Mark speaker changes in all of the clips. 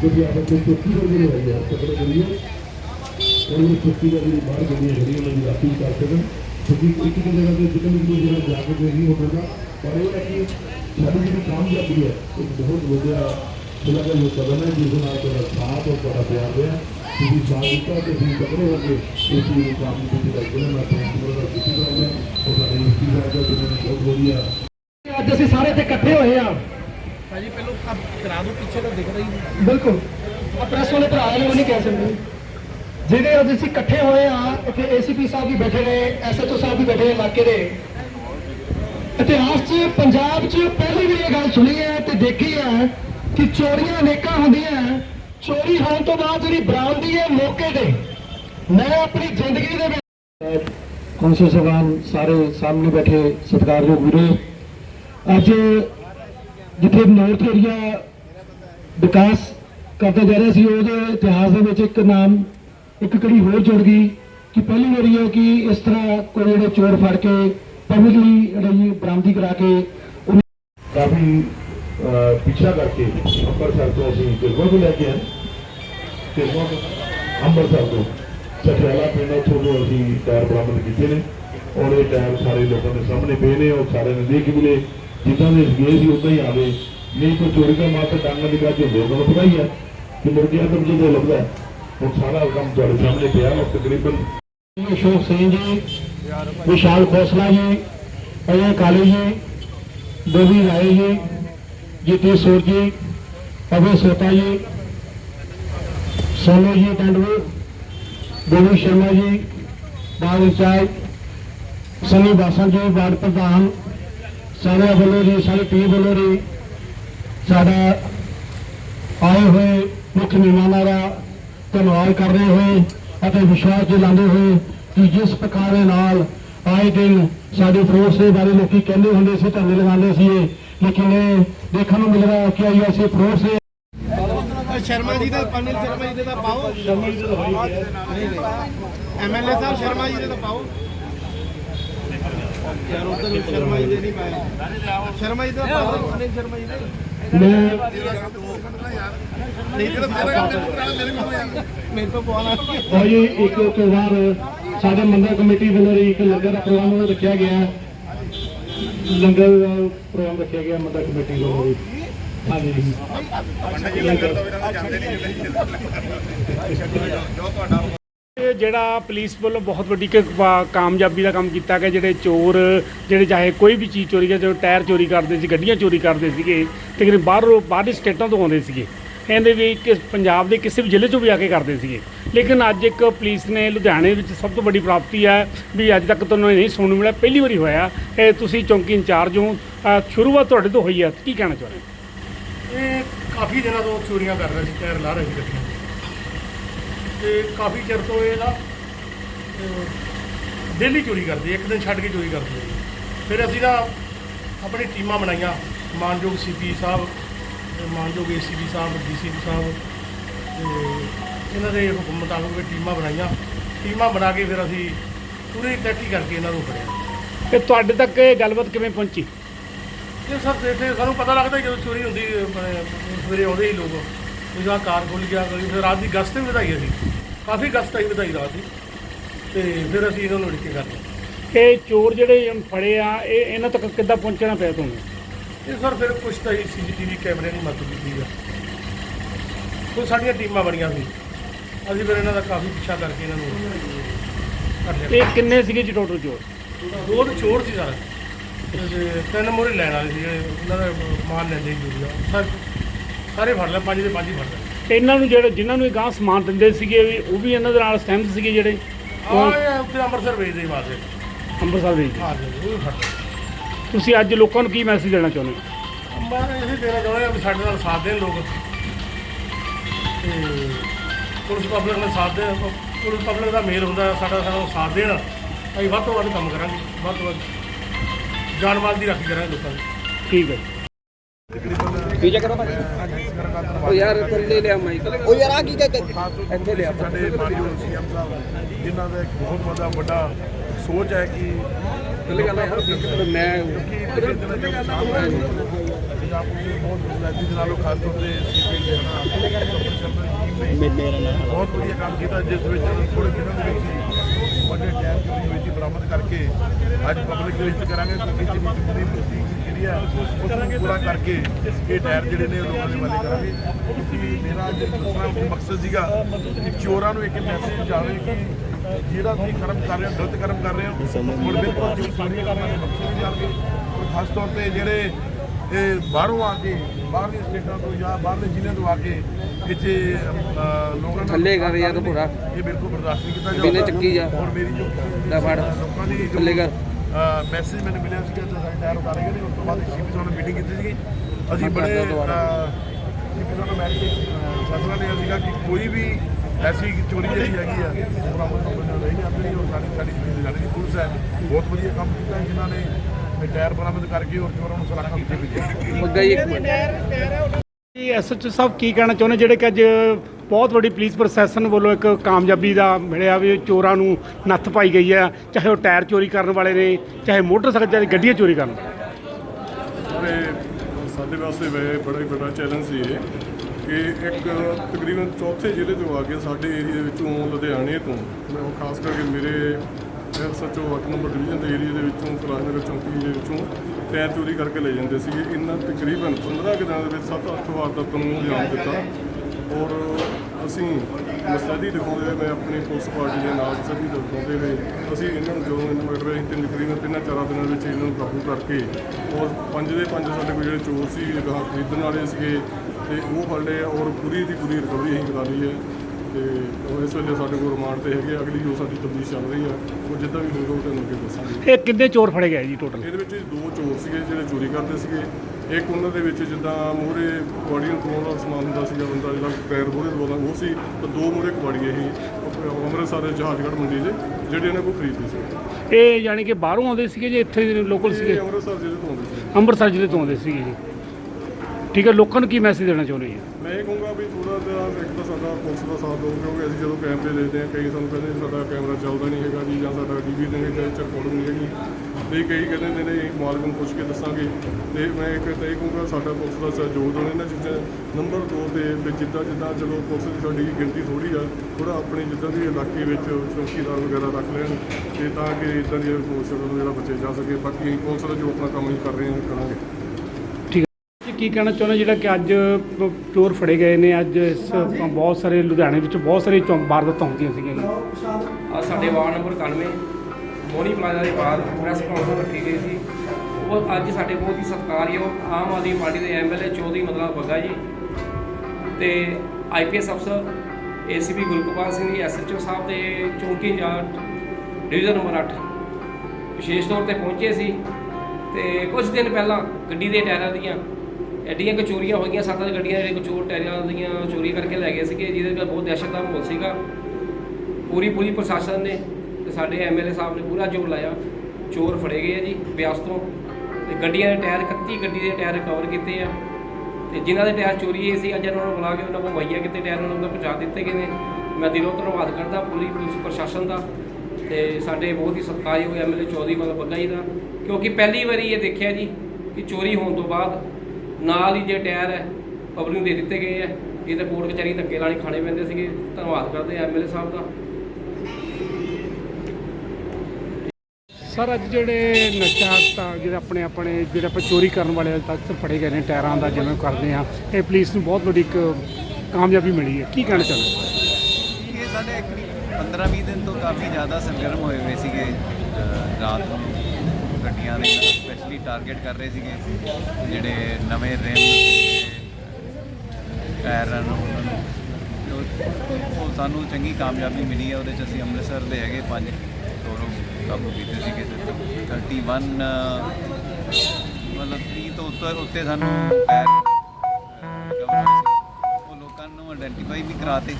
Speaker 1: ਕਿਉਂਕਿ ਆਪਾਂ ਕੋਈ ਚੌਕੀ ਦਾ ਜਿਹੜੇ ਹੋਈ ਹੈ ਤਕੜੇ ਕਰੀਏ ਉਹਨੂੰ ਚੌਕੀ ਦਾ ਜਿਹੜੀ ਬਾਹਰ ਜਿਹੜੀ ਹੈ ਜਿਹੜੀ ਉਹਨਾਂ ਦੀ ਰਾਖੀ ਕਰ ਸਕਣ। ਕਿਉਂਕਿ ਇੱਕ ਇੱਕ ਜਗ੍ਹਾ ਤੇ ਜਿੱਥੇ ਵੀ ਜਿਹੜਾ ਜਾ ਕੇ ਜੇ ਨਹੀਂ ਹੋਵੇਗਾ। ਪਰ ਇਹ ਹੈ ਕਿ ਸਾਡੀ ਜਿਹੜੀ ਕਾਮਯਾਬੀ ਹੈ ਇੱਕ ਬਹੁਤ ਵਧੀਆ ਸੁਲਗਾ ਜੋ ਕਦਮ ਹੈ, ਜਿਸ ਨਾਲ ਤੁਹਾਡਾ ਸਾਥ ਔਰ ਤੁਹਾਡਾ ਪਿਆਰ ਹੈ ਤੁਸੀਂ ਸਾਥ ਦਿੱਤਾ ਤੇ ਤੁਸੀਂ ਤਕੜੇ ਹੋ ਕੇ ਇਸ ਚੀਜ਼ ਨੂੰ ਕੰਮ ਕੀਤੀ ਦਾ ਜਿਹੜਾ ਮੈਂ ਆਪਣੇ ਅੰਦਰ ਦਾ ਕੀਤੀ ਕਰਾਂਗਾ ਉਹ ਸਾਡੇ ਮੁਕਤੀ ਦਾ ਜਿਹੜਾ ਬਹੁਤ ਵਧੀਆ
Speaker 2: ਅੱਜ ਅਸੀਂ ਸਾਰੇ ਇੱਥੇ ਇਕੱਠੇ ਹੋਏ ਆ
Speaker 3: ਭਾਜੀ, ਪਹਿਲਾਂ ਆਪ ਕਰਾ ਦੋ ਪਿੱਛੇ ਤਾਂ ਦਿਖਦਾ ਹੀ ਨਹੀਂ।
Speaker 2: ਬਿਲਕੁਲ। ਆ ਪ੍ਰੈਸ ਵਾਲੇ ਭਰਾ ਨੇ ਉਹ ਨਹੀਂ ਕਹਿ ਸਕਦੇ ਜਿਹੜੇ ਅੱਜ ਅਸੀਂ ਇਕੱਠੇ ਹੋਏ ਆ ਇੱਥੇ ਏਸੀਪੀ ਸਾਹਿਬ ਵੀ ਬੈਠੇ ਨੇ ਐਸਐਚਓ ਸਾਹਿਬ ਵੀ ਬੈਠੇ ਇਲਾਕੇ ਦੇ। ਇਤਿਹਾਸ 'ਚ, ਪੰਜਾਬ 'ਚ ਪਹਿਲੀ ਵੀ ਇਹ ਗੱਲ ਸੁਣੀ ਹੈ ਤੇ ਦੇਖੀ ਹੈ ਕਿ ਚੋਰੀਆਂ ਅਨੇਕਾਂ ਹੁੰਦੀਆਂ ਚੋਰੀ ਹੋਣ ਤੋਂ ਬਾਅਦ ਜਿਹੜੀ ਬਰਾਮਦੀ ਹੈ ਮੌਕੇ ਤੇ, ਮੈਂ ਆਪਣੀ ਜ਼ਿੰਦਗੀ ਦੇ ਵਿੱਚ ਕੌਂਸਲ ਸਭਾਨ ਸਾਰੇ ਸਾਹਮਣੇ ਬੈਠੇ ਸਤਿਕਾਰਯੋਗ ਵੀਰੋ, ਅੱਜ ਜਿੱਥੇ ਨਾਰਥ ਏਰੀਆ ਵਿਕਾਸ ਕਰਦਾ ਜਾ ਰਿਹਾ ਸੀ, ਉਹਦੇ ਇਤਿਹਾਸ ਦੇ ਵਿੱਚ ਇੱਕ ਨਾਮ, ਇੱਕ ਕੜੀ ਹੋਰ ਜੁੜ ਗਈ ਕਿ ਪਹਿਲੀ ਵਾਰੀ ਹੈ ਕਿ ਇਸ ਤਰ੍ਹਾਂ ਕੋਈ ਜਿਹੜੇ ਚੋਰ ਫੜ ਕੇ ਪਬਲਿਕਲੀ ਜਿਹੜੀ ਬਰਾਮਦੀ ਕਰਾ ਕੇ
Speaker 1: ਕਾਫੀ ਪਿੱਛਾ ਕਰਕੇ ਅੰਮ੍ਰਿਤਸਰ ਤੋਂ ਅਸੀਂ ਕਿਲਵਾ ਤੋਂ ਲੈ ਕੇ ਆਏ। ਕਿਲਵਾ ਅੰਮ੍ਰਿਤਸਰ ਤੋਂ ਚਟਿਆਲਾ ਪਿੰਡ ਉੱਥੋਂ ਤੋਂ ਅਸੀਂ ਟਾਇਰ ਬਰਾਮਦ ਕੀਤੇ ਨੇ। ਔਰ ਇਹ ਟਾਇਰ ਸਾਰੇ ਲੋਕਾਂ ਦੇ ਸਾਹਮਣੇ ਪਏ ਨੇ, ਉਹ ਸਾਰੇ ਨੇ ਦੇਖ ਵੀ ਲਏ ਜਿੱਦਾਂ ਦੇ ਗਏ ਸੀ ਉਦਾਂ ਹੀ ਆਵੇ, ਨਹੀਂ ਕੋਈ ਚੋਰੀ ਦਾ ਮਾਤ ਡਾਂਗਾ ਦੀ ਗੱਲ ਹੁੰਦੇ ਉਹਨਾਂ ਨੂੰ ਪਤਾ ਹੀ ਹੈ ਕਿ ਮੁੜ ਤੋਂ ਤਾਂ ਜਦੋਂ ਲੱਭਦਾ ਹੈ। ਹੁਣ ਸਾਰਾ ਕੰਮ ਤੁਹਾਡੇ ਸਾਹਮਣੇ ਪਿਆ ਔਰ ਤਕਰੀਬਨ
Speaker 2: ਅਸ਼ੋਕ ਸਿੰਘ ਜੀ, ਵਿਸ਼ਾਲ ਖੋਸਲਾ ਜੀ, ਅਜੇ ਕਾਲੀ ਜੀ, ਦੇਵੀ ਰਾਏ ਜੀ, ਜੀਤੀ ਸੂਰ ਜੀ, ਅਭੇ ਸੋਤਾ ਜੀ, ਸੋਨੂ ਜੀ ਟੰਡੂ ਦੇਵੀ ਸ਼ਰਮਾ ਜੀ ਬਾਦ ਇੰਚਾਰਜ ਸਨੀ ਬਾਸਨ ਜੀ, ਵਾਰਡ ਪ੍ਰਧਾਨ ਸਾਰੇ ਵੱਲੋਂ ਜੀ ਸਾਰੀ ਟੀਮ ਵੱਲੋਂ ਜੀ ਸਾਡਾ ਆਏ ਹੋਏ ਮੁੱਖ ਮਹਿਮਾਨਾਂ ਦਾ ਧੰਨਵਾਦ ਕਰਦੇ ਹੋਏ ਅਤੇ ਵਿਸ਼ਵਾਸ ਦਿਲਾਉਂਦੇ ਹੋਏ ਕਿ ਜਿਸ ਪ੍ਰਕਾਰ ਦੇ ਨਾਲ ਆਏ ਦਿਨ ਸਾਡੇ ਫੋਰਸ ਦੇ ਬਾਰੇ ਲੋਕੀ ਕਹਿੰਦੇ ਹੁੰਦੇ ਸੀ ਧਰਨੇ ਲਗਾਉਂਦੇ ਸੀ ਇਹ ਲੇਕਿਨ ਇਹ ਦੇਖਣ ਨੂੰ ਮਿਲ ਰਿਹਾ ਹੈ ਕਿ ਆਈਐਸਏ ਫੋਰਸ ਦੇ
Speaker 3: ਸ਼ਰਮਾ ਜੀ ਦਾ ਪਨਿਲ ਸ਼ਰਮਾ ਜੀ ਦੇ ਤਾਂ ਪਾਓ। ਸ਼ਰਮਾ ਜੀ ਦਾ ਐਮਐਲਏ ਸਾਹਿਬ ਸ਼ਰਮਾ ਜੀ ਦੇ ਤਾਂ ਪਾਓ। ਯਾਰ ਉਧਰ ਸ਼ਰਮਾ ਜੀ ਦੇ ਨਹੀਂ ਪਾਏ ਸ਼ਰਮਾ ਜੀ ਦਾ ਪਾਓ ਪਨਿਲ ਸ਼ਰਮਾ ਜੀ ਦੇ
Speaker 2: ਮੈਂ ਇੱਕ ਇੱਕ ਸਾਡੇ ਮੰਦਰ ਕਮੇਟੀ ਵੱਲੋਂ ਇੱਕ ਲੰਗਰ ਦਾ ਪ੍ਰੋਗਰਾਮ ਰੱਖਿਆ ਗਿਆ ਲੰਗਰ ਦਾ ਪ੍ਰੋਗਰਾਮ ਰੱਖਿਆ ਗਿਆ ਮੰਦਰ ਕਮੇਟੀ ਵੱਲੋਂ ਵੀ। ਹਾਂਜੀ।
Speaker 4: ਇਹ ਜਿਹੜਾ ਪੁਲਿਸ ਵੱਲੋਂ ਬਹੁਤ ਵੱਡੀ ਕ- ਵਾ- ਕਾਮਯਾਬੀ ਦਾ ਕੰਮ ਕੀਤਾ ਗਿਆ, ਜਿਹੜੇ ਚੋਰ, ਜਿਹੜੇ ਚਾਹੇ ਕੋਈ ਵੀ ਚੀਜ਼ ਚੋਰੀ ਕਰਦੇ ਟਾਇਰ ਚੋਰੀ ਕਰਦੇ ਸੀ, ਗੱਡੀਆਂ ਚੋਰੀ ਕਰਦੇ ਸੀਗੇ ਤਕਰੀਬ ਬਾਹਰੋਂ, ਬਾਹਰਲੀ ਸਟੇਟਾਂ ਤੋਂ ਆਉਂਦੇ ਸੀਗੇ। ਇਹਦੇ ਵੀ ਕਿਸ ਪੰਜਾਬ ਦੇ ਕਿਸੇ ਵੀ ਜ਼ਿਲ੍ਹੇ ਚੋਂ ਵੀ ਆ ਕੇ ਕਰਦੇ ਸੀਗੇ। ਲੇਕਿਨ ਅੱਜ ਇੱਕ ਪੁਲਿਸ ਨੇ ਲੁਧਿਆਣੇ ਵਿੱਚ ਸਭ ਤੋਂ ਵੱਡੀ ਪ੍ਰਾਪਤੀ ਹੈ ਵੀ ਅੱਜ ਤੱਕ ਤੁਹਾਨੂੰ ਇਹ ਨਹੀਂ ਸੁਣਨ ਨੂੰ ਮਿਲਿਆ ਪਹਿਲੀ ਵਾਰੀ ਹੋਇਆ। ਇਹ ਤੁਸੀਂ ਚੌਂਕੀ ਇੰਚਾਰਜ ਹੋ। ਸ਼ੁਰੂਆਤ ਤੁਹਾਡੇ ਤੋਂ ਹੋਈ ਹੈ, ਕੀ ਕਹਿਣਾ ਚਾਹੁੰਦੇ ਹੋ?
Speaker 5: ਇਹ ਕਾਫੀ ਦਿਨਾਂ ਤੋਂ ਚੋਰੀਆਂ ਕਰ ਰਹੇ ਸੀ, ਟਾਇਰ ਲਾ ਰਹੇ ਸੀ ਗੱਡੀਆਂ। ਤੇ ਕਾਫੀ ਚਿਰ ਤੋਂ ਇਹ ਨਾ ਡੇਲੀ ਚੋਰੀ ਕਰਦੇ ਇੱਕ ਦਿਨ ਛੱਡ ਕੇ ਚੋਰੀ ਕਰਦੇ ਫਿਰ ਅਸੀਂ ਨਾ ਆਪਣੀ ਟੀਮਾਂ ਬਣਾਈਆਂ ਮਾਨਯੋਗ ਸੀਪੀ ਸਾਹਿਬ ਮਾਨਯੋਗ ਏਸੀਪੀ ਸਾਹਿਬ ਡੀਸੀਪੀ ਸਾਹਿਬ ਤੇ ਇਹਨਾਂ ਦੇ ਹੁਕਮ ਮੁਤਾਬਕ ਫਿਰ ਟੀਮਾਂ ਬਣਾਈਆਂ। ਟੀਮਾਂ ਬਣਾ ਕੇ ਫਿਰ ਅਸੀਂ ਪੂਰੀ ਤਹਿਕੀ ਕਰਕੇ ਇਹਨਾਂ ਨੂੰ ਫੜਿਆ।
Speaker 4: ਤੇ ਤੁਹਾਡੇ ਤੱਕ ਇਹ ਗੱਲਬਾਤ ਕਿਵੇਂ ਪਹੁੰਚੀ?
Speaker 5: ਇਹ ਸਭ ਦੇਖਦੇ ਸਾਨੂੰ ਪਤਾ ਲੱਗਦਾ ਜਦੋਂ ਚੋਰੀ ਹੁੰਦੀ ਸਵੇਰੇ ਆਉਂਦੇ ਹੀ ਲੋਕ। ਜਾਂ ਕਾਰ ਖੁੱਲ ਗਿਆ ਕਦੀ ਫਿਰ ਰਾਤ ਦੀ ਗਸ਼ਤ ਵੀ ਵਧਾਈ ਅਸੀਂ। ਕਾਫੀ ਗਸ਼ਤ ਆਈ ਵਧਾਈ ਰਾਤ ਦੀ। ਤੇ ਫਿਰ ਅਸੀਂ ਇਹਨਾਂ ਨੂੰ ਲਿਖ ਕੇ ਕਰਦੇ।
Speaker 4: ਇਹ ਚੋਰ ਜਿਹੜੇ ਫੜੇ ਆ ਇਹ ਇਹਨਾਂ ਤੱਕ ਕਿੱਦਾਂ ਪਹੁੰਚਣਾ ਪਿਆ ਤੁਹਾਨੂੰ?
Speaker 5: ਇਹ ਸਰ ਫਿਰ ਕੁਛ ਤਾਂ ਸੀਸੀਟੀਵੀ ਕੈਮਰੇ ਦੀ ਮਦਦ ਕੀਤੀ ਆ। ਕੁਝ ਸਾਡੀਆਂ ਟੀਮਾਂ ਬਣੀਆਂ ਸੀ। ਅਸੀਂ ਫਿਰ ਇਹਨਾਂ ਦਾ ਕਾਫੀ ਪਿੱਛਾ ਕਰਕੇ ਇਹਨਾਂ ਨੂੰ ਕਰ ਲਿਆ।
Speaker 4: ਇਹ ਕਿੰਨੇ ਸੀਗੇ ਜੀ ਟੋਟਲ ਚੋਰ?
Speaker 5: ਦੋ ਤਾਂ ਚੋਰ ਸੀ ਸਰ। ਤੇ ਤਿੰਨ ਮੋਰੇ ਲੈਣ ਵਾਲੇ ਸੀ ਉਹਨਾਂ ਦਾ ਮਾਲ ਲੈਂਦੇ ਸੀ। ਜੂਰੀਆ ਸਰ ਸਾਰੇ ਫੜ ਲਿਆ ਪੰਜ ਦੇ ਪੰਜ ਹੀ ਫੜ
Speaker 4: ਤੇ ਇਹਨਾਂ ਨੂੰ ਜਿਹੜੇ ਜਿਨ੍ਹਾਂ ਨੂੰ ਇਹ ਗਾਂ ਸਮਾਨ ਦਿੰਦੇ ਸੀਗੇ ਵੀ ਉਹ ਵੀ ਇਹਨਾਂ ਦੇ ਨਾਲ ਸਹਿਮਤ ਸੀਗੇ ਜਿਹੜੇ?
Speaker 5: ਆ ਇਹ ਉੱਥੇ ਅੰਮ੍ਰਿਤਸਰ ਵੇਚਦੇ ਸੀ ਮਾਰਦੇ
Speaker 4: ਅੰਮ੍ਰਿਤਸਰ ਦੇ ਜੀ।
Speaker 5: ਹਾਂ ਜੀ ਉਹ ਵੀ ਫੜ ਲਿਆ
Speaker 4: ਤੁਸੀਂ ਅੱਜ ਲੋਕਾਂ ਨੂੰ ਕੀ ਮੈਸੇਜ ਦੇਣਾ ਚਾਹੁੰਦੇ ਹੋ?
Speaker 5: ਮੈਂ ਇਹ ਦੇਣਾ ਚਾਹੁੰਦਾ ਹਾਂ ਵੀ ਸਾਡੇ ਨਾਲ ਸਾਥ ਦੇਣ ਲੋਕ। ਤੇ ਪੁਲਿਸ ਪਬਲਿਕ ਨਾਲ ਸਾਥ ਦੇਣ। ਪੁਲਿਸ ਪਬਲਿਕ ਦਾ ਮੇਲ ਹੁੰਦਾ ਸਾਡਾ ਸਾਨੂੰ ਸਾਥ ਦੇਣ। ਅਸੀਂ ਵੱਧ ਤੋਂ ਵੱਧ ਕੰਮ ਕਰਾਂਗੇ ਵੱਧ ਤੋਂ ਵੱਧ ਜਾਨ ਮਾਲ ਦੀ ਰਾਖੀ ਕਰਾਂਗੇ ਲੋਕਾਂ ਦੀ।
Speaker 4: ਠੀਕ ਹੈ।
Speaker 6: ਉਹ ਯਾਰ ਥੱਲੇ ਲਿਆ ਮਾਈਕ। ਉਹ ਯਾਰ ਆ ਕੀ ਕਹਿ ਇੱਥੇ ਲਿਆ।
Speaker 7: ਸਾਡੇ ਮਾਨਯੋਗ ਸੀਐਮ ਸਾਹਿਬ ਜਿਨ੍ਹਾਂ ਦਾ ਇੱਕ ਬਹੁਤ ਵੱਡਾ ਵੱਡਾ ਸੋਚ ਹੈ ਕਿ
Speaker 6: ਥੱਲੇ ਗੱਲ ਹੈ ਮੈਂ
Speaker 7: ਕਿ ਪਿਛਲੇ ਦਿਨਾਂ ਜੋ ਕਿਸਾਨ ਪੰਜਾਬ ਪੁਲਿਸ ਨੇ ਬਹੁਤ ਮੁਸਤੈਦੀ ਦੇ ਨਾਲੋਂ ਖਾਸ ਤੌਰ ਤੇ ਸੀਪੀ ਦੇ ਨਾਲ ਬਹੁਤ ਵਧੀਆ ਕੰਮ ਕੀਤਾ ਜਿਸ ਵਿੱਚ ਥੋੜੇ ਦਿਨਾਂ ਦੇ ਵਿੱਚ ਵੱਡੇ ਟਾਈਮ ਚੋਰੀ ਹੋਈ ਸੀ ਬਰਾਮਦ ਕਰਕੇ ਅੱਜ ਪਬਲਿਕ ਵਿੱਚ ਕਰਾਂਗੇ ਕਿਉਂਕਿ ਮੁਕਤੀ ਜਿਹੜੀ ਆ ਉਸ ਨੂੰ ਪੂਰਾ ਕਰਕੇ ਇਹ ਟਾਇਰ ਜਿਹੜੇ ਨੇ ਲੋਕਾਂ ਦੇ ਵਾਲੇ ਕਰਾਂਗੇ ਕਿਉਂਕਿ ਮੇਰਾ ਅੱਜ ਦੱਸਣਾ ਵੀ ਮਕਸਦ ਸੀਗਾ ਕਿ ਚੋਰਾਂ ਨੂੰ ਇੱਕ ਮੈਸੇਜ ਜਾਵੇ ਕਿ ਜਿਹੜਾ ਤੁਸੀਂ ਕਰਮ ਕਰ ਰਹੇ ਹੋ ਗਲਤ ਕਰਮ ਕਰ ਰਹੇ ਹੋ ਹੁਣ ਬਿਲਕੁਲ ਜੋ ਚੋਰੀ ਕਰਨਾ ਜਾਣਗੇ ਔਰ ਖਾਸ ਤੌਰ ਤੇ ਜਿਹੜੇ ਇਹ ਬਾਹਰੋਂ ਆ ਕੇ ਬਾਹਰਲੀਆਂ ਸਟੇਟਾਂ ਤੋਂ ਜਾਂ ਬਾਹਰਲੇ ਜ਼ਿਲ੍ਹਿਆਂ ਤੋਂ ਆ ਕੇ ਇੱਥੇ ਲੋਕਾਂ ਨਾਲ
Speaker 6: ਥੱਲੇ ਕਰ ਯਾਰ ਭੋਰਾ।
Speaker 7: ਇਹ ਬਿਲਕੁਲ ਬਰਦਾਸ਼ਤ ਨਹੀਂ ਕੀਤਾ
Speaker 6: ਬਿਨੇ
Speaker 7: ਜਾਊਗਾ
Speaker 6: ਚੱਕੀ ਜਾ।
Speaker 7: ਔਰ ਮੇਰੀ ਜੋ। ਲੋਕਾਂ ਦੀ
Speaker 6: ਥੱਲੇ ਕਰ।
Speaker 7: ਮੈਸੇਜ ਮੈਨੂੰ ਮਿਲਿਆ ਸੀਗਾ ਜਦੋਂ ਸਾਡੇ ਟਾਇਰ ਉਤਾਰੇ ਗਏ ਨੇ। ਉਸ ਤੋਂ ਬਾਅਦ ਸੀਪੀ ਸਾਹਿਬ ਨਾਲ ਮੀਟਿੰਗ ਕੀਤੀ ਸੀਗੀ। ਅਸੀਂ ਬੜੇ। ਸੀਪੀ ਸਾਹਿਬ ਨਾਲ ਕੇ ਅਹ, ਫੈਸਲਾ ਲਿਆ ਸੀਗਾ ਕਿ ਕੋਈ ਵੀ ਐਸੀ ਚੋਰੀ ਜਿਹੜੀ ਹੈਗੀ ਆ ਉਹ ਬਰਾਮਦ ਹੋਣ ਨਾਲ ਨਹੀਂ ਆਪਣੀ ਔਰ ਸਾਡੀ ਸਾਡੀ ਸਾਡੀ ਦੀ ਪੁਲਿਸ ਹੈ ਬਹੁਤ ਵਧੀਆ ਕੰਮ ਕੀਤਾ ਜਿਨ੍ਹਾਂ ਨੇ ਟਾਇਰ ਬਰਾਮਦ ਕਰਕੇ ਔਰ ਚੋਰਾਂ ਨੂੰ ਸਲਾਖਾਂ ਭੇਜਿਆ
Speaker 6: ਬੱਗਾ ਜੀ ਇੱਕ ਮਿੰਟ।
Speaker 4: ਇਹ ਐਸਐਚਓ ਸਾਹਿਬ ਕੀ ਕਹਿਣਾ ਚਾਹੁੰਦੇ ਜਿਹੜੇ ਕਿ ਅੱਜ ਬਹੁਤ ਵੱਡੀ ਪੁਲਿਸ ਪ੍ਰਸ਼ਾਸਨ ਵੱਲੋਂ ਇੱਕ ਕਾਮਯਾਬੀ ਦਾ ਮਿਲਿਆ ਵੀ ਚੋਰਾਂ ਨੂੰ ਨੱਥ ਪਾਈ ਗਈ ਹੈ, ਚਾਹੇ ਉਹ ਟਾਇਰ ਚੋਰੀ ਕਰਨ ਵਾਲੇ ਨੇ, ਚਾਹੇ ਮੋਟਰਸਾਈਕਲ ਚਾਹੇ ਗੱਡੀਆਂ ਚੋਰੀ ਕਰਨ।
Speaker 8: ਸਾਡੇ ਵਾਸਤੇ ਵੈ ਬੜਾ ਹੀ ਵੱਡਾ ਚੈਲੰਜ ਸੀ ਇਹ ਕਿ ਇੱਕ ਤਕਰੀਬਨ ਚੌਥੇ ਜ਼ਿਲ੍ਹੇ ਤੋਂ ਆ ਕੇ ਸਾਡੇ ਏਰੀਆ ਵਿੱਚੋਂ ਲੁਧਿਆਣੇ ਤੋਂ, ਮੈਂ ਖਾਸ ਕਰਕੇ ਮੇਰੇ ਐਸਐਚਓ 8 ਨੰਬਰ ਡਿਵੀਜ਼ਨ ਦੇ ਏਰੀਆ ਦੇ ਵਿੱਚੋਂ ਕਲਾਸਨਗਰ ਚੌਂਕੀ ਦੇ ਵਿੱਚੋਂ ਟਾਇਰ ਚੋਰੀ ਕਰਕੇ ਲੈ ਜਾਂਦੇ ਸੀਗੇ। ਇਹਨਾਂ ਤਕਰੀਬਨ 15 ਕੁ ਦਿਨਾਂ ਦੇ ਵਿੱਚ 7-8 ਵਾਰ ਦਾ ਕਾਨੂੰਨ ਲਿਆਉਣ ਦਿੱਤਾ। ਔਰ ਅਸੀਂ ਮਸਲਦੀ ਦਿਖਾਉਂਦੇ ਹੋਏ ਮੈਂ ਆਪਣੀ ਪੁਲਿਸ ਪਾਰਟੀ ਦੇ ਨਾਲ ਸਭੀ ਦਿਖਾਉਂਦੇ ਹੋਏ ਅਸੀਂ ਇਹਨਾਂ ਨੂੰ ਜਦੋਂ ਇਹਨਾਂ ਮਰਡਰ ਅਸੀਂ ਤਿੰਨ ਤਕਰੀਬਨ ਤਿੰਨਾਂ ਚਾਰਾਂ ਦਿਨਾਂ ਵਿੱਚ ਇਹਨਾਂ ਨੂੰ ਕਾਬੂ ਕਰਕੇ ਔਰ ਪੰਜ ਦੇ ਪੰਜ ਸਾਡੇ ਕੋਲ ਜਿਹੜੇ ਚੋਰ ਸੀ ਗਾਹ ਖਰੀਦਣ ਵਾਲੇ ਸੀਗੇ ਤੇ ਉਹ ਫੜ ਲਏ ਔਰ ਪੂਰੀ ਦੀ ਪੂਰੀ ਰਿਕਵਰੀ ਅਸੀਂ ਕਰਾ ਲਈ ਹੈ ਤੇ ਉਹ ਇਸ ਵੇਲੇ ਸਾਡੇ ਕੋਲ ਰਿਮਾਂਡ ਤੇ ਹੈਗੇ। ਅਗਲੀ ਜੋ ਸਾਡੀ ਤਬਦੀਲ ਚੱਲ ਰਹੀ ਆ ਉਹ ਜਿੱਦਾਂ ਵੀ ਹੋਊਗਾ ਉਹ ਤੁਹਾਨੂੰ ਅੱਗੇ ਦੱਸਾਂਗੇ।
Speaker 4: ਇਹ ਕਿੰਨੇ ਚੋਰ ਫੜੇ ਗਏ ਜੀ ਟੋਟਲ
Speaker 8: ਇਹਦੇ ਵਿੱਚ ਦੋ ਚੋਰ ਸੀਗੇ ਜਿਹੜੇ ਚੋਰੀ ਕਰਦੇ ਸੀਗੇ। ਇੱਕ ਉਹਨਾਂ ਦੇ ਵਿੱਚ ਜਿੱਦਾਂ ਮੂਹਰੇ ਕੁਆੜੀ ਨੂੰ ਦਾ ਸਮਾਨ ਹੁੰਦਾ ਸੀਗਾ ਬੰਦਾ ਪੈਰ ਮੂਹਰੇ ਦਵਾਉਂਦਾ ਉਹ ਸੀ ਤੇ ਦੋ ਮੂਹਰੇ ਕੁਆੜੀਏ ਸੀ ਅੰਮ੍ਰਿਤਸਰ ਦੇ ਜਹਾਜ਼ਗੜ੍ਹ ਮੰਡੀ ਦੇ ਜਿਹੜੇ ਇਹਨਾਂ ਕੋਲ ਖਰੀਦਦੇ ਸੀ।
Speaker 4: ਇਹ ਯਾਨੀ ਕਿ ਬਾਹਰੋਂ ਆਉਂਦੇ ਸੀਗੇ ਜੇ ਇੱਥੇ ਲੋਕਲ ਸੀਗੇ?
Speaker 8: ਇਹ ਅੰਮ੍ਰਿਤਸਰ ਜ਼ਿਲ੍ਹੇ ਤੋਂ ਆਉਂਦੇ ਸੀ।
Speaker 4: ਅੰਮ੍ਰਿਤਸਰ ਜ਼ਿਲ੍ਹੇ ਤੋਂ ਆਉਂਦੇ ਸੀਗੇ ਜੀ। ਠੀਕ ਹੈ, ਲੋਕਾਂ ਨੂੰ ਕੀ ਮੈਸੇਜ ਦੇਣਾ ਚਾਹੁੰਦੇ ਜੀ?
Speaker 8: ਮੈਂ ਇਹ ਕਹੂੰਗਾ ਵੀ ਥੋੜਾ ਜਿਹਾ ਇੱਕ ਤਾਂ ਸਾਡਾ ਪੁਲਿਸ ਦਾ ਸਾਥ ਦਿਓ ਕਿਉਂਕਿ ਅਸੀਂ ਜਦੋਂ ਕੈਮਰੇ ਦੇਖਦੇ ਹਾਂ, ਕਈ ਸਾਨੂੰ ਕਹਿੰਦੇ ਸਾਡਾ ਕੈਮਰਾ ਚੱਲਦਾ ਨਹੀਂ ਹੈਗਾ ਜੀ ਜਾਂ ਸਾਡਾ ਟੀਵੀ ਦੇ ਵਿੱਚ ਰਿਕਾਰਡਿੰਗ ਨਹੀਂ ਹੈਗੀ। ਤੇ ਕਈ ਕਹਿੰਦੇ ਨੇ, ਨਹੀਂ, ਮਾਲਕ ਨੂੰ ਪੁੱਛ ਕੇ ਦੱਸਾਂਗੇ। ਤੇ ਮੈਂ ਇੱਕ ਤਾਂ ਇਹ ਕਹੂੰਗਾ ਸਾਡਾ ਪੁਲਿਸ ਦਾ ਸਹਿਯੋਗ ਦੇਣ ਇਹਨਾਂ ਚੀਜ਼ਾਂ ਨੰਬਰ 2 ਤੇ ਵੀ ਜਿੱਦਾਂ ਜਿੱਦਾਂ ਚਲੋ ਪੁਲਿਸ ਦੀ ਸਾਡੀ ਗਿਣਤੀ ਥੋੜੀ ਆ ਥੋੜਾ ਆਪਣੇ ਜਿੱਦਾਂ ਵੀ ਇਲਾਕੇ ਵਿੱਚ ਚੌਕੀਦਾਰ ਵਗੈਰਾ ਰੱਖ ਲੈਣ ਤੇ ਤਾਂ ਕਿ ਇਦਾਂ ਦੀ ਮੁਸ਼ਕਲ ਤੋਂ ਜਿਹੜਾ ਬਚੇ ਜਾ ਸਕੇ। ਬਾਕੀ ਅਸੀਂ ਪੁਲਿਸ ਦਾ ਜੋ ਆਪਣਾ ਕੰਮ ਅਸੀਂ ਕਰ ਰਹੇ ਹਾਂ, ਕਰਾਂਗੇ।
Speaker 4: ਕੀ ਕਹਿਣਾ ਚਾਹੁੰਦੇ ਜਿਹੜਾ ਕਿ ਅੱਜ ਚੋਰ ਫੜੇ ਗਏ ਨੇ? ਅੱਜ ਇਸ ਬਹੁਤ ਸਾਰੇ ਲੁਧਿਆਣੇ ਵਿੱਚ ਬਹੁਤ ਸਾਰੇ ਚੌਂਕ ਵਾਰਦਾਤਾਂ ਹੁੰਦੀਆਂ ਸੀਗੀਆਂ ਜੀ।
Speaker 6: ਆ ਸਾਡੇ ਵਾਰਡ ਨੰਬਰ 91 ਮੋਨੀ ਪਲਾਜ਼ਾ ਦੇ ਬਾਹਰ ਪ੍ਰੈਸ ਕਾਨਫਰੰਸ ਰੱਖੀ ਗਈ ਸੀ। ਉਹ ਅੱਜ ਸਾਡੇ ਬਹੁਤ ਹੀ ਸਤਿਕਾਰਯੋਗ ਆਮ ਆਦਮੀ ਪਾਰਟੀ ਦੇ ਐਮਐਲਏ ਚੌਧਰੀ ਮਦਲਾ ਬੱਗਾ ਜੀ ਤੇ ਆਈਪੀਐਸ ਅਫਸਰ ਏਸੀਪੀ ਗੁਲਕਪਾਲ ਸਿੰਘ ਜੀ ਐਸਐਚਓ ਸਾਹਿਬ ਦੇ ਚੌਂਕੀ ਇੰਚਾਰਜ ਡਿਵੀਜ਼ਨ ਨੰਬਰ 8 ਵਿਸ਼ੇਸ਼ ਤੌਰ ਤੇ ਪਹੁੰਚੇ ਸੀ ਤੇ ਕੁਝ ਦਿਨ ਪਹਿਲਾਂ ਗੱਡੀ ਦੇ ਟਾਇਰਾਂ ਦੀਆਂ ਐਡੀਆਂ ਕੁ ਚੋਰੀਆਂ ਹੋਈਆਂ, ਸੱਤ ਅੱਠ ਗੱਡੀਆਂ ਜਿਹੜੇ ਕੋ ਚੋਰ ਟਾਇਰਾਂ ਦੀਆਂ ਚੋਰੀ ਕਰਕੇ ਲੈ ਗਏ ਸੀਗੇ, ਜਿਹਦੇ ਨਾਲ ਬਹੁਤ ਦਹਿਸ਼ਤ ਦਾ ਮਾਹੌਲ ਸੀਗਾ। ਪੂਰੀ ਪੂਰੀ ਪ੍ਰਸ਼ਾਸਨ ਨੇ ਤੇ ਸਾਡੇ ਐਮਐਲਏ ਸਾਹਿਬ ਨੇ ਪੂਰਾ ਜੋਰ ਲਾਇਆ। ਚੋਰ ਫੜੇ ਗਏ ਆ ਜੀ ਬਿਆਸ ਤੋਂ ਤੇ ਗੱਡੀਆਂ ਦੇ ਟਾਇਰ 31 ਗੱਡੀ ਦੇ ਟਾਇਰ ਰਿਕਵਰ ਕੀਤੇ ਆ। ਤੇ ਜਿਨ੍ਹਾਂ ਦੇ ਟਾਇਰ ਚੋਰੀ ਹੋਏ ਸੀ, ਅੱਜ ਉਹਨਾਂ ਨੂੰ ਬੁਲਾ ਕੇ ਉਹਨਾਂ ਕੋਲ ਮੁਹੱਈਆ ਕੀਤੇ, ਟਾਇਰ ਉਹਨਾਂ ਨੂੰ ਪਹੁੰਚਾ ਦਿੱਤੇ ਗਏ ਨੇ। ਮੈਂ ਦਿਲੋਂ ਧੰਨਵਾਦ ਕਰਦਾ ਪੁਲਿਸ ਪੁਲਿਸ ਪ੍ਰਸ਼ਾਸਨ ਦਾ। ਤੇ ਸਾਡੇ ਬਹੁਤ ਹੀ ਸਤਿਕਾਰਯੋਗ ਐਮਐਲਏ ਚੌਧਰੀ ਮਤਲਬ ਬੱਗਾ ਜੀ ਦਾ। ਕਿਉਂਕਿ ਪਹਿਲੀ ਵਾਰੀ ਇਹ ਦੇਖਿਆ ਜੀ ਕਿ ਚੋਰੀ ਹੋਣ ਤੋਂ ਬਾਅਦ ਨਾਲ ਹੀ ਜੇ ਟਾਇਰ ਹੈ ਪਬਲਿਕ ਨੂੰ ਦੇ ਦਿੱਤੇ ਗਏ ਆ ਇਹ ਤਾਂ ਕੋਰਟ ਕਚਹਿਰੀ ਧੱਕੇ ਲਾਣੀ ਖਾਣੇ ਪੈਂਦੇ ਸੀਗੇ ਧੰਨਵਾਦ ਕਰਦੇ ਐਮਐਲਏ ਸਾਹਿਬ ਦਾ।
Speaker 4: ਸਰ ਅੱਜ ਜਿਹੜੇ ਨਸ਼ਾ ਤਾਂ ਜਿਹੜੇ ਆਪਣੇ ਆਪਣੇ ਜਿਹੜੇ ਆਪਾਂ ਚੋਰੀ ਕਰਨ ਵਾਲੇ ਤੱਕ ਫੜੇ ਗਏ ਨੇ ਟਾਇਰਾਂ ਦਾ ਜਿਵੇਂ ਕਰਦੇ ਆ ਇਹ ਪੁਲਿਸ ਨੂੰ ਬਹੁਤ ਵੱਡੀ ਇੱਕ ਕਾਮਯਾਬੀ ਮਿਲੀ ਹੈ। ਕੀ ਕਹਿਣਾ ਚਾਹੁੰਦੇ
Speaker 9: ਇਹ ਸਾਡੇ 15-20 ਦਿਨ ਤੋਂ ਕਾਫੀ ਜ਼ਿਆਦਾ ਸਰਗਰਮ ਹੋਏ ਹੋਏ ਸੀਗੇ ਰਾਤ ਨੂੰ। ਗੱਡੀਆਂ ਦੇ ਸਪੈਸ਼ਲੀ ਟਾਰਗੇਟ ਕਰ ਰਹੇ ਸੀਗੇ। ਜਿਹੜੇ ਨਵੇਂ ਰਿਮ ਟਾਇਰਾਂ ਨੂੰ ਉਹਨਾਂ ਨੂੰ ਉਹ- ਸਾਨੂੰ ਚੰਗੀ ਕਾਮਯਾਬੀ ਮਿਲੀ ਹੈ ਉਹਦੇ ਚ ਅਸੀਂ ਅੰਮ੍ਰਿਤਸਰ ਦੇ ਹੈਗੇ ਪੰਜ ਸ਼ੋਰੂਮ ਕਾਬੂ ਕੀਤੇ ਸੀਗੇ। ਤੇ 31 ਮਤਲਬ 30 ਤੋਂ ਉੱਤੇ ਉੱਤੇ ਸਾਨੂੰ ਟਾਇਰ ਉਹ ਲੋਕਾਂ ਨੂੰ ਆਇਡੈਂਟੀਫਾਈ ਵੀ ਕਰਾਤੇ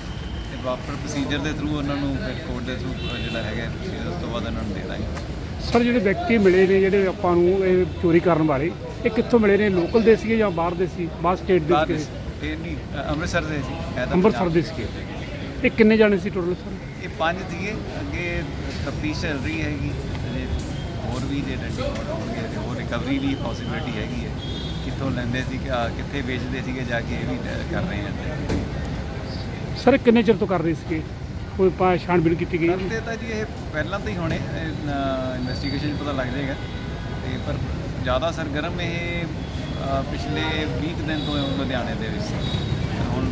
Speaker 9: ਤੇ ਵਾਪਰ ਪ੍ਰੋਸੀਜਰ ਦੇ ਥਰੂ ਉਹਨਾਂ ਨੂੰ ਫਿਰ ਕੋਰਟ ਦੇ ਥਰੂ ਜਿਹੜਾ ਹੈਗਾ ਪ੍ਰੋਸੀਜਰ ਉਸ ਤੋਂ ਬਾਅਦ ਉਹਨਾਂ ਨੂੰ ਦੇਣਾ ਦਾਂਗੇ
Speaker 4: ਸਰ ਜਿਹੜੇ ਵਿਅਕਤੀ ਮਿਲੇ ਨੇ ਜਿਹੜੇ ਆਪਾਂ ਨੂੰ ਇਹ ਚੋਰੀ ਕਰਨ ਵਾਲੇ ਇਹ ਕਿੱਥੋਂ ਮਿਲੇ ਨੇ? ਲੋਕਲ ਦੇ ਸੀਗੇ ਜਾਂ ਬਾਹਰ ਦੇ ਸੀ? ਬਾਹਰ ਸਟੇਟ ਦੇ ਸੀਗੇ?
Speaker 9: ਇਹ ਨਹੀਂ ਅ, ਅੰਮ੍ਰਿਤਸਰ ਦੇ ਸੀ। ਤਾਂ
Speaker 4: ਅੰਮ੍ਰਿਤਸਰ ਦੇ ਸੀਗੇ। ਇਹ ਕਿੰਨੇ ਜਾਣੇ ਸੀ ਟੋਟਲ ਸਰ?
Speaker 9: ਇਹ ਪੰਜ ਸੀਗੇ। ਅੱਗੇ ਤਫਤੀਸ਼ ਚੱਲ ਰਹੀ ਹੈਗੀ। ਅਜੇ ਹੋਰ ਵੀ ਹੋਣਗੇ ਤੇ ਹੋਰ ਰਿਕਵਰੀ ਦੀ ਪੋਸਿਬਿਲਿਟੀ ਹੈਗੀ ਹੈ। ਕਿੱਥੋਂ ਲੈਂਦੇ ਸੀ ਕਿ, ਕਿੱਥੇ ਵੇਚਦੇ ਸੀਗੇ ਜਾ ਕੇ ਇਹ ਵੀ ਕਰ ਰਹੇ ਹਾਂ
Speaker 4: ਸਰ ਕਿੰਨੇ ਚਿਰ ਤੋਂ ਕਰ ਰਹੇ ਸੀਗੇ? ਕੋਈ ਛਾਣਬੀਣ ਕੀਤੀ ਗਈ?
Speaker 9: ਕਰਦੇ ਤਾਂ ਜੀ ਇਹ ਪਹਿਲਾਂ ਤੋਂ ਹੀ ਹੋਣੇ ਇਨਵੈਸਟੀਗੇਸ਼ਨ 'ਚ ਪਤਾ ਲੱਗ ਜਾਏਗਾ। ਤੇ ਪਰ ਜ਼ਿਆਦਾ ਸਰਗਰਮ ਇਹ ਪਿਛਲੇ 20 ਕੁ ਦਿਨ ਤੋਂ ਲੁਧਿਆਣੇ ਦੇ ਵਿੱਚ। ਹੁਣ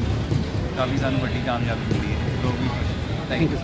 Speaker 9: ਕਾਫੀ ਸਾਨੂੰ ਵੱਡੀ ਕਾਮਯਾਬੀ ਮਿਲੀ ਹੈ। ਲੋਕ ਵੀ ਥੈਂਕ ਯੂ